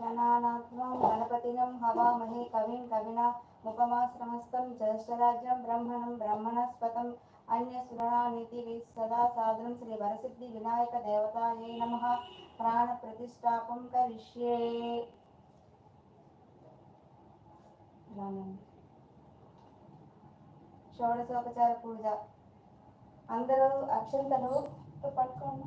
గణానాత్మం గణపతినం హవామహే కవిం కవినా ముపమాశ్రమస్తం జ్యేష్ఠరాజ్యం బ్రహ్మణం బ్రహ్మణస్పతం అన్యసురానితి సదా సాధనం శ్రీ వరసిద్ధి వినాయక దేవతాయే నమ ప్రాణ ప్రతిష్టాపం కరిష్యే షోడశోపచార పూజ అందరూ అక్షంతలు పట్టుకోండి।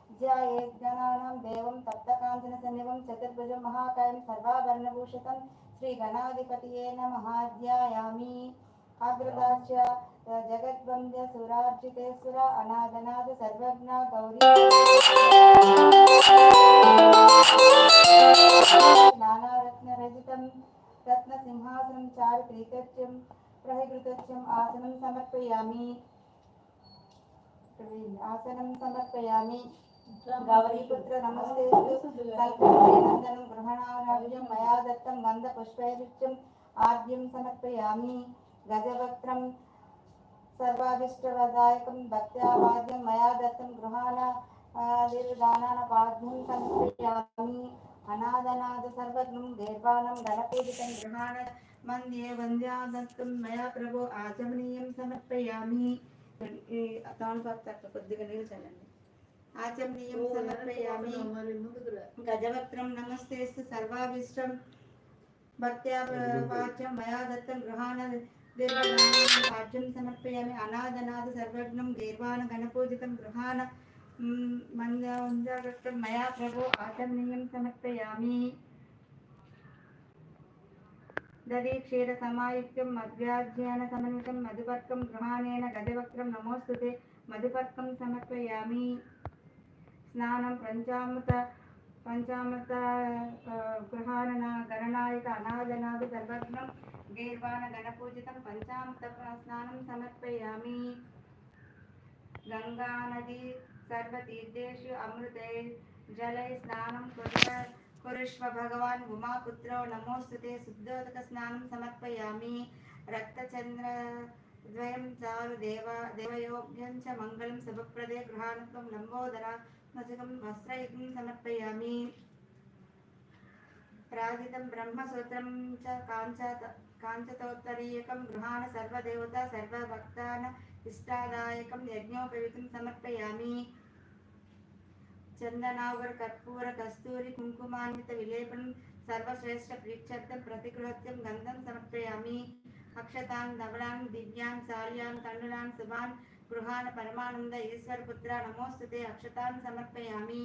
विद्यागणानं देवं तप्तकाञ्चनसन्निभं चतुर्भुजं, महाकायं, सर्वाभरणभूषितं, श्रीगणाधिपतये नमः ध्यायामि आग्रदाश्च जगद्वन्द्य सुरार्जिते सुर, अनादनाद सर्वज्ञा गौरी। नानारत्नरजित रत्न सिंहासन रत्नसिंहासनं चारुकृतच्यं प्रहृतच्यम् आसनं समर्पयामी। आसनं समर्पयामी। రత్న సింహాసనం చారు ప్రీతత్యం ప్రహికృతత్యం ఆసనం సమర్పయామి ఆసనం సమర్పయామి గౌరీపుత్ర నమస్తే నందనం గృహణారాజ్యం మయా దత్తం గంధ పుష్పైరుత్యం ఆద్యం సమర్పయామి. గజవక్త్రం సర్వాభిష్టవదాయకం భక్త్యావాద్యం మయా దత్తం గృహాణ దీర్ఘానాపాద్యం సమర్పయామి. అనాథనాథ సర్వజ్ఞం గైర్వాణం గణపూజితం గృహాణ మంద్యే వంద్యాదత్తం మయా ప్రభో ఆచమనీయం సమర్పయామి. ఈ తాను కొద్దిగా నీళ్ళు చల్లండి. ఆచమనీయం సమర్పయామి గజవక్త్రం నమస్తేస్తు సర్వాభిష్టం. భక్త్యా వాచ్యం మయా దత్తం గృహాణ పాఠ్యం సమర్పయామి. అనాథనాథ సర్వజ్ఞం గైర్వాణ గణపూజితం గృహాణ మందాగత్తం మయా ప్రభో ఆచమనీయం సమర్పయామి. దధి క్షీర సమాయుక్తం మధ్యాధ్యాన సమన్వితం మధుపర్కం గృహాణేన గజవక్త్రం నమోస్తుతే మధుపర్కం సమర్పయామి. స్నానం పంచామృత పంచామృత గృహాన గణనాయక అనాథనాథ సర్వజ్ఞం గీర్వాణ గణపూజితం పంచామృత స్నానం సమర్పయామి. గంగా నది సర్వతీర్థేషు అమృతే జలై స్నానం కుర్వ కురుష్వ భగవాన్ ఉమాపుత్రో నమోస్తుతే శుద్ధోదక స్నానం సమర్పయామి. రక్తచంద్ర ద్వయం చారు దేవ దేవయోగ్యం చ మంగళం శుభప్రదే గృహాణత్వం లంబోదర మజకం వస్త్రయుగం సమర్పయామి. ప్రాజితం బ్రహ్మసూత్రం చ కాంచ కాంచతోత్తరీయకం గృహాణ సర్వదేవత సర్వభక్తాన ఇష్టాదాయకం యజ్ఞోపయుతం సమర్పయామి. చందనావర కర్పూర కస్తూరి కుంకుమాన్విత విలేపనం సర్వశ్రేష్ట ప్రీక్షర్థం ప్రతిగృహత్యం గంధం సమర్పయామి. अक्षतां धवलां दिव्यां सार्यां तण्डुलां सुभां गृहान् परमानंद ईश्वरपुत्र नमोऽस्तु नमोस्तुते अक्षतां समर्पयामी।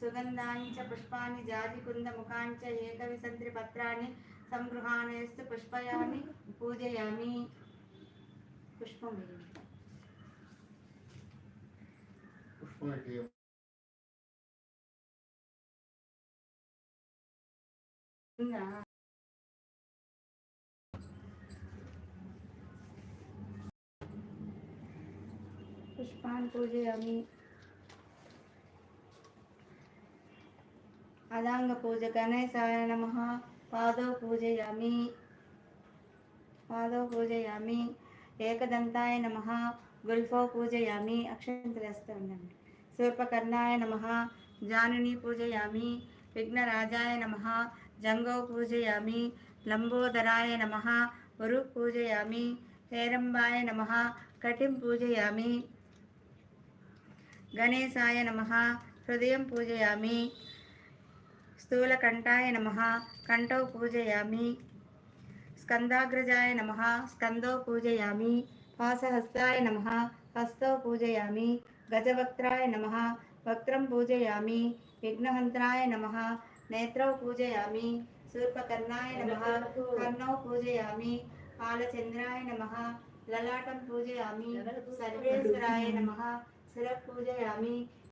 सुगन्धानि च पुष्पाणि जातिकुन्दमुखानि च एकविसन्त्रिपत्राणि सङ्गृहाणेस्तु पुष्पयामि पूजयामि। पुष्पं पुष्पं Yeah. ఉందా? పుష్పాన్ని పూజయామి అదాంగ పూజ గణేశాయ నమ పాదౌ పూజయామి పాదౌ పూజయామి ఏకదంతాయ నమ గుల్ఫౌ పూజయామి అక్షంతలేస్తూ ఉండండి శూర్పకర్ణాయ నమ జానుని పూజయామి విఘ్నరాజాయ నమ జంగౌ పూజయామి లంబోదరాయ నమ ఉరు పూజయామి హేరంబాయ నమ కటిం పూజయామి गणेशाय नम, हृदय पूजया स्थूलकंठाय नम कंठौ पूजयामी। स्कन्दाग्रजाय नम, स्कन्दौ पूजयामी। पासहस्ताय नम, हस्तौ पूजयामी। गजवक्त्राय नम वक्त पूजयामि। विघ्नहन्त्राय नम, नेत्र पूजयामि। शूर्पकर्णाय नम, कर्णौ पूजयामि। बालचन्द्राय नम, ललाटं पूजयामि। सर्वेश्वराय नमः সেরা পূজায় আমি